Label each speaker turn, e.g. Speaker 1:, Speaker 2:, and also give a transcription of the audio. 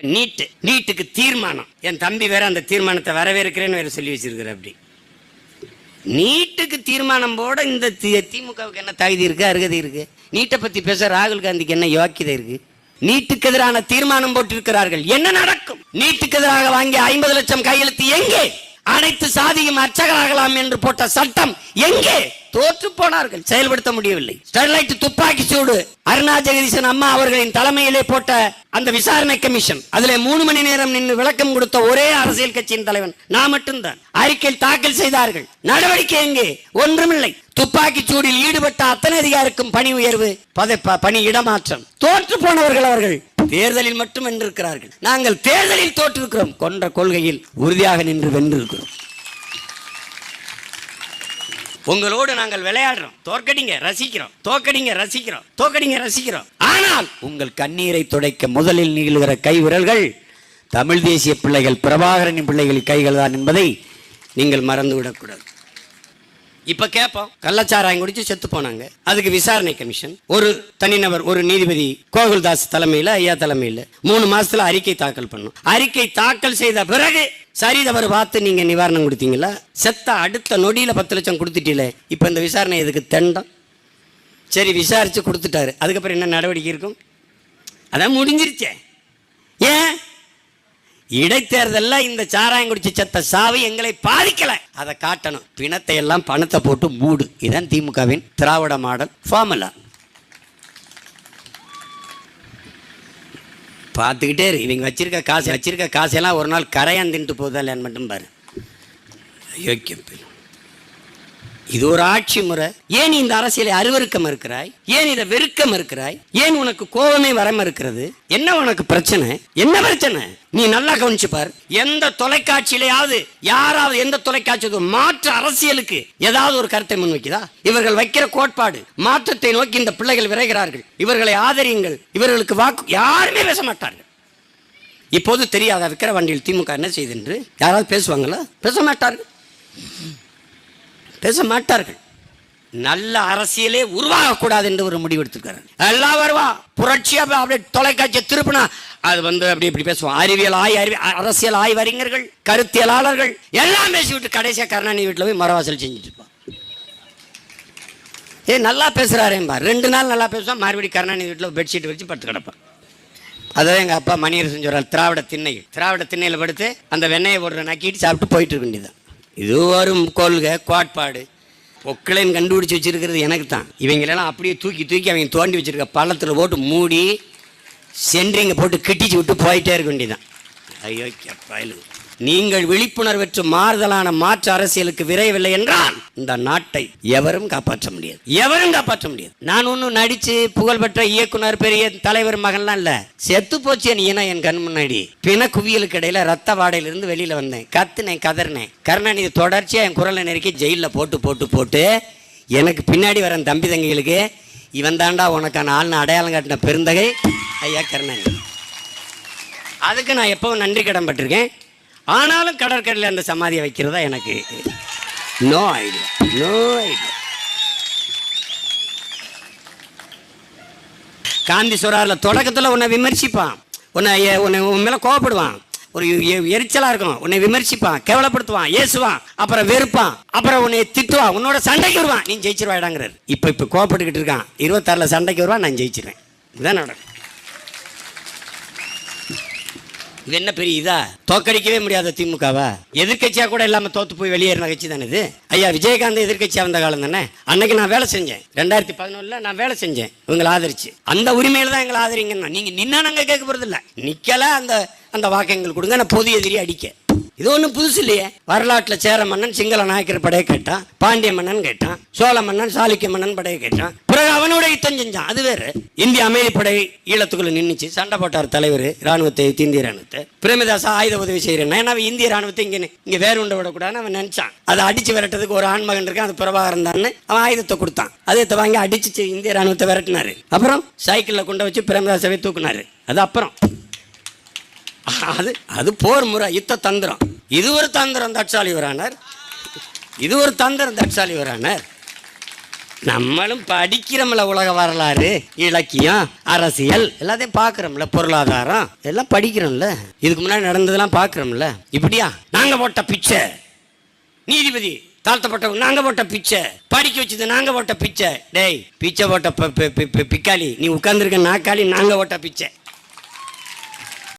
Speaker 1: நீட்டு நீட்டுக்கு தீர்மானம். என் தம்பி வேற அந்த தீர்மானத்தை வரவேற்கிறேன்னு வேற சொல்லி வச்சிருக்கிற அப்படி. நீட்டுக்கு தீர்மானம் போட இந்த தி- திமுகவுக்கு என்ன தகுதி இருக்கு அருகதை இருக்கு? நீட்டை பத்தி பேச ராகுல் காந்திக்கு என்ன யோக்கியதை இருக்கு? நீட்டுக்கு எதிரான தீர்மானம் போட்டிருக்கிறார்கள். என்ன நடக்கும்? நீட்டுக்கு எதிராக வாங்கிய ஐம்பது லட்சம் கையெழுத்து எங்கே? அனைத்து சாதியும் அர்ச்சகராகலாம் என்று போட்ட சட்டம் எங்கே? தோற்று போனார்கள். செயல்படுத்த முடியவில்லை. ஸ்டெர்லைட் துப்பாக்கி சூடு அருணா ஜெகதீசன் அம்மா அவர்களின் தலைமையிலே போட்ட அந்த விசாரணை கமிஷன். அதிலே மூணு மணி நேரம் நின்று விளக்கம் கொடுத்த ஒரே அரசியல் கட்சியின் தலைவன். நான் மட்டும்தான். அறிக்கையில் தாக்கல் செய்தார்கள். நடவடிக்கை எங்கே? ஒன்றுமில்லை. துப்பாக்கி சூடில் ஈடுபட்ட அத்தனை அதிகாருக்கும் பணி உயர்வு பணி இடமாற்றம். தோற்று போனவர்கள் அவர்கள். தேர்தலில் மட்டும் வென்றிருக்கிறார்கள் நாங்கள் தேர்தலில் தோற்றிருக்கிறோம். கொன்ற கொள்கையில் உறுதியாக நின்று வென்றிருக்கிறோம். உங்களோடு நாங்கள் விளையாடுறோம். தோற்கடிங்க ரசிக்கிறோம். தோக்கடிங்க ரசிக்கிறோம். தோக்கடிங்க ரசிக்கிறோம். ஆனால் உங்கள் கண்ணீரை துடைக்க முதலில் நீளுகிற கை விரல்கள் தமிழ் தேசிய பிள்ளைகள் பிரபாகரனின் பிள்ளைகளின் கைகள் தான் என்பதை நீங்கள் மறந்துவிடக்கூடாது. இப்ப கேட்போம் கள்ளச்சாராயம் குடிச்சு செத்து போனாங்க. அதுக்கு விசாரணை கமிஷன். ஒரு தனிநபர் ஒரு நீதிபதி கோகுல்தாஸ் தலைமையில ஐயா தலைமையில மூணு மாசத்துல அறிக்கை தாக்கல் பண்ணும். அறிக்கை தாக்கல் செய்த பிறகு சரி தவறு பார்த்து நீங்க நிவாரணம் கொடுத்தீங்களா? செத்த அடுத்த நொடியில பத்து லட்சம் கொடுத்துட்டீங்களே இப்ப இந்த விசாரணை எதுக்கு தண்டம்? சரி விசாரிச்சு கொடுத்துட்டாரு. அதுக்கப்புறம் என்ன நடவடிக்கை இருக்கும்? அதான் முடிஞ்சிருச்சே. ஏன்? இடைத்தேர்தலில் இந்த சாராயம் குடிச்சு செத்த சாவு எங்களை பாதிக்கல. அதை காட்டணும். பிணத்தை எல்லாம் பணத்தை போட்டு மூடு. இதான் திமுகவின் திராவிட மாடல் ஃபார்முலா. பார்த்துக்கிட்டே இரு. இவங்க வச்சிருக்க காசு வச்சிருக்க காசெல்லாம் ஒரு நாள் கரையான் தின்ட்டு போதா இல்லையான்னு மட்டும் பாரு. யோக்கியம் இது ஒரு ஆட்சி முறை. ஏன் இந்த அரசியலை அருவருக்க மறுக்கிறாய்? ஏன் இதை வெறுக்க மறுக்கிறாய்? ஏன் உனக்கு கோபமே வர மறுக்கிறது? என்ன உனக்கு பிரச்சனை? என்ன பிரச்சனை? நீ நல்லா கவனிச்சு பார். எந்த தொலைக்காட்சியிலையாவது யாராவது எந்த தொலைக்காட்சி மாற்று அரசியலுக்கு ஏதாவது ஒரு கருத்தை முன்வைக்குதா? இவர்கள் வைக்கிற கோட்பாடு மாற்றத்தை நோக்கி இந்த பிள்ளைகள் விரைகிறார்கள். இவர்களை ஆதரியுங்கள். இவர்களுக்கு வாக்கு யாருமே பேச மாட்டார்கள். இப்போது தெரியாத விக்கிர வண்டியில் திமுக என்ன செய்து என்று யாராவது பேசுவாங்களா? பேச மாட்டார்கள். பேச மாட்டார்கள். நல்ல அரசியலே உருவாகக்கூடாது என்று ஒரு முடிவு எடுத்திருக்காரு எல்லாம் வருவா. புரட்சியா அப்படியே தொலைக்காட்சி திருப்பினா அது வந்து அப்படி இப்படி பேசுவான் அறிவியல் ஆய் அறிவி அரசியல் ஆய்வறிஞர்கள் கருத்தியலாளர்கள் எல்லாம் பேசிவிட்டு கடைசியா கருணாநிதி வீட்டில் போய் மரவாசல் செஞ்சுட்டு இருப்பான் ஏ நல்லா பேசுறாரேம்பா. ரெண்டு நாள் நல்லா பேசுவான் மறுபடியும் கருணாநிதி வீட்டில் பெட்ஷீட் வச்சு படுத்து கிடப்பான் அதான் எங்கள் அப்பா மணியர் செஞ்சவர் திராவிட திண்ணை திராவிட திண்ணையில் படுத்து அந்த வெண்ணெயை போடுற நக்கிட்டு சாப்பிட்டு போயிட்டு இருக்க வேண்டியதான் இது ஒரு கொள்கை கோட்பாடு. பொக்களையும் கண்டுபிடிச்சி வச்சிருக்கிறது எனக்கு தான் இவங்களெல்லாம் அப்படியே தூக்கி தூக்கி அவங்க தோண்டி வச்சிருக்க பள்ளத்தில் போட்டு மூடி சென்ட்ரிங்கை போட்டு கிட்டிச்சு விட்டு போயிட்டே இருக்க வேண்டியதான் ஐயோ கேப்பாயிலு. நீங்கள் விழிப்புணர்வற்று மாறுதலான மாற்று அரசியலுக்கு விரைவில்லை என்றால் இந்த நாட்டை எவரும் காப்பாற்ற முடியாது. எவரும் காப்பாற்ற முடியாது. நான் ஒன்றும் நடிச்சு புகழ்பெற்ற இயக்குனர் பெரிய தலைவர் மகன்லாம் இல்ல. செத்து போச்சு என் இனம் என் கண் முன்னாடி. பிண குவியலுக்கு இடையில ரத்த வாடையிலிருந்து வெளியில வந்தேன். கத்துனேன் கதறினேன். கருணாநிதி தொடர்ச்சியா என் குரலை நெருக்கி ஜெயிலில் போட்டு போட்டு போட்டு எனக்கு பின்னாடி வர தம்பி தங்கிகளுக்கு இவன் தாண்டா உனக்கான ஆள்னு அடையாளம் காட்டின பெருந்தகை. ஐயா கருணாநிதி. அதுக்கு நான் எப்பவும் நன்றி கடன் பட்டிருக்கேன். ஆனாலும் கடற்கரையில் அந்த சமாதியை வைக்கிறதா எனக்கு no idea no idea Gandhi சொல்கிறாரில் தொடக்கத்தில் உன்னை விமர்சிப்பான். உன்னை உன்னை உன் மேலே கோவப்படுவான். ஒரு எரிச்சலாக இருக்கும் உன்னை விமர்சிப்பான் கேவலப்படுத்துவான் ஏசுவான் அப்புறம் வெறுப்பான் அப்புறம் உன்னை திட்டுவான் உன்னோட சண்டைக்கு வருவான். நீ ஜெயிச்சிருவாயிடாங்கிறார். இப்போ இப்போ கோவப்பட்டுக்கிட்டு இருக்கான். இருபத்தாறில் சண்டைக்கு வருவான் நான் ஜெயிச்சிருவேன். இதுதான் நடக்கும். இது என்ன பெரிய இதா? தோக்கடிக்கவே முடியாத திமுகவா? எதிர்கட்சியா கூட இல்லாம தோத்து போய் வெளியேறின கட்சி தானே இது? ஐயா விஜயகாந்த் எதிர்கட்சியா வந்த காலம் தானே? அன்னைக்கு நான் வேலை செஞ்சேன். ரெண்டாயிரத்தி பதினொன்னுல நான் வேலை செஞ்சேன். இவங்களை ஆதரிச்சு. அந்த உரிமையில தான் எங்களை ஆதரிங்கன்னா. நீங்க நின்னா நாங்க கேட்க போறது இல்ல நிக்கல அந்த அந்த வாக்கு எங்களுக்கு கொடுங்க. நான் பொது எதிரி அடிக்க. இது ஒன்றும் புதுசு இல்லையே. வரலாற்றில் சேர மன்னன் சிங்கள நாயக்கர் படையை கேட்டான் பாண்டிய மன்னன் கேட்டான் சோழ மன்னன் சாளுக்கிய மன்னன் படையை கேட்டான். பிறகு அவனோட யுத்தம் செஞ்சான். அது வேறு. இந்திய அமைதிப்படை ஈழத்துக்குள்ள நின்றுச்சு சண்டை போட்டார் தலைவர் ராணுவத்தை இந்திய ராணுவத்தை பிரேமதாசா ஆயுத உதவி செய்கிறேன் ஏன்னா இந்திய ராணுவத்தை இங்கே இங்கே வேறு உண்டை விடக்கூடாதுன்னு அவன் நினச்சான். அதை அடிச்சு விரட்டதுக்கு ஒரு ஆண்மகன் இருக்கான். அது பிரபாகரன் தான் அவன் ஆயுதத்தை கொடுத்தான். அதை வாங்கி அடிச்சு இந்திய ராணுவத்தை விரட்டினாரு. அப்புறம் சைக்கிளில் கொண்டு வச்சு பிரேமதாசாவை தூக்குனாரு. அது அப்புறம். அது அது போர் முறை. யுத்த தந்திரம். இது ஒரு தந்திரம் தட்சாலிவரானார் இது ஒரு தந்திரம் தட்சாலிவரானார் நம்மளும் படிக்கிறோம்ல உலக வரலாறு இலக்கியம் அரசியல் எல்லாத்தையும் பார்க்குறோம்ல பொருளாதாரம் எல்லாம் படிக்கிறோம்ல. இதுக்கு முன்னாடி நடந்ததெல்லாம் பார்க்குறோம்ல. இப்படியா? நாங்கள் போட்ட பிச்சை. நீதிபதி தாழ்த்தப்பட்டவங்க நாங்கள் போட்ட பிச்சை. படிக்க வச்சது நாங்கள் போட்ட பிச்சை. டேய் பிச்சை போட்ட பிக்காளி நீ உட்காந்துருக்க நாக்காளி நாங்கள் போட்ட பிச்சை.